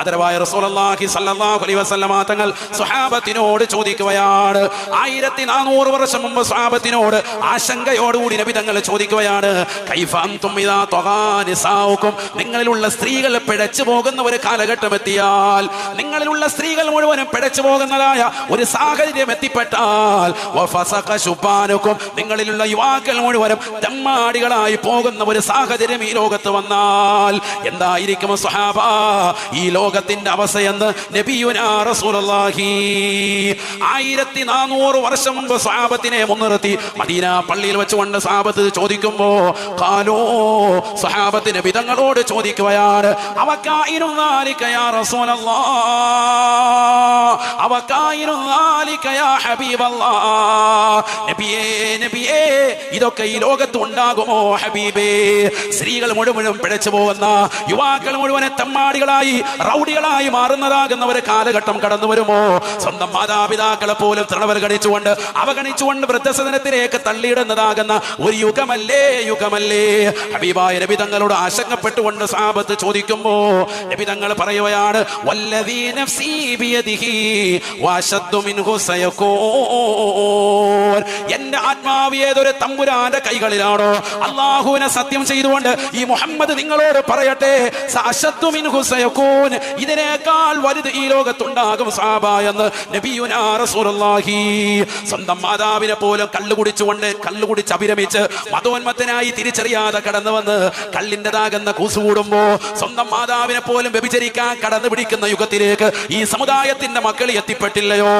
ആദരവായ റസൂലുള്ളാഹി സല്ലല്ലാഹു അലൈഹി വസല്ലമ തങ്ങൾ സ്വഹാബത്തിനോട് ചോദിക്കുകയാണ്. ആയിരത്തി നാനൂറ് വർഷം മുമ്പ് സ്വഹാബത്തിനോട് ആശങ്കയോടുകൂടി നബി തങ്ങൾ ചോദിക്കുകയാണ് നിങ്ങളിലുള്ള സ്ത്രീകൾ പിഴച്ചു പോകുന്ന ഒരു കാലഘട്ടം എത്തിയാൽ നിങ്ങളിലുള്ള സ്ത്രീകൾ മുഴുവനും പിഴച്ചു പോകുന്നതായ ഒരു സാഹചര്യം എത്തിപ്പെട്ടാൽ നിങ്ങളിലുള്ള യുവാക്കൾ മുഴുവനും തെമ്മാടികളായി പോകുന്ന ഒരു സാഹചര്യം ഈ ലോകത്ത് വന്നാൽ എന്തായിരിക്കും സ്വഹാബ? ഈ ലോകത്തിന്റെ അവസ്ഥയെന്ന് ആയിരത്തി നാനൂറ് വർഷം മുമ്പ് സ്വഹാബത്തിനെ മുൻനിർത്തി മദീന പള്ളിയിൽ വെച്ചുകൊണ്ട് സാബത്ത് ചോദിക്കുമ്പോ കാലോ സഹാബത്തിന് വിധങ്ങളോട് ചോദിക്കുകയാണ് അവക്കായിരുന്നാലിക്ക ഇതൊക്കെ ഈ ലോകത്ത് ഉണ്ടാകുമോ ഹബീബേ? സ്ത്രീകൾ മുഴുവനും പിഴച്ചു പോകുന്ന യുവാക്കൾ മുഴുവനെ തമ്മാടികളായി റൗഡികളായി മാറുന്നതാകുന്ന ഒരു കാലഘട്ടം കടന്നു വരുമോ? സ്വന്തം മാതാപിതാക്കളെ പോലും തൃണവൽഗണിച്ചുകൊണ്ട് അവഗണിച്ചുകൊണ്ട് വൃദ്ധസദനത്തിലേക്ക് തള്ളിയിടുന്നതാകുന്ന ഒരു യുഗമല്ലേ യുഗമല്ലേ? ഹബീബായ നബി തങ്ങളോട് ആശങ്കപ്പെട്ടുകൊണ്ട് സാപത്ത് ചോദിക്കുമ്പോ നബി തങ്ങൾ പറയുകയാണ് നഫ്സീ എന്റെ ആത്മാവ് ഏതൊരു തമ്പുരാന്റെ കൈകളിലാണോ? അള്ളാഹുവിനെ സത്യം ചെയ്തുകൊണ്ട് ഈ മുഹമ്മദ് നിങ്ങളോട് പറയട്ടെ ഇതിനേക്കാൾ വലുത് ഈ ലോകത്തുണ്ടാകും സാബ എന്ന് സ്വന്തം മാതാവിനെ പോലും കള്ളു കുടിച്ചുകൊണ്ട് കുടിച്ച് അഭിരമിച്ച് മതോന്മത്തനായി തിരിച്ചറിയാതെ കടന്നു വന്ന് കള്ളിന്റെതാകുന്ന കൂസുകൂടുമ്പോ സ്വന്തം മാതാവിനെ പോലും വ്യഭിചരിക്കാൻ കടന്നു പിടിക്കുന്ന യുഗത്തിലേക്ക് ഈ സമുദായത്തിന്റെ മക്കൾ എത്തിപ്പെട്ടില്ലയോ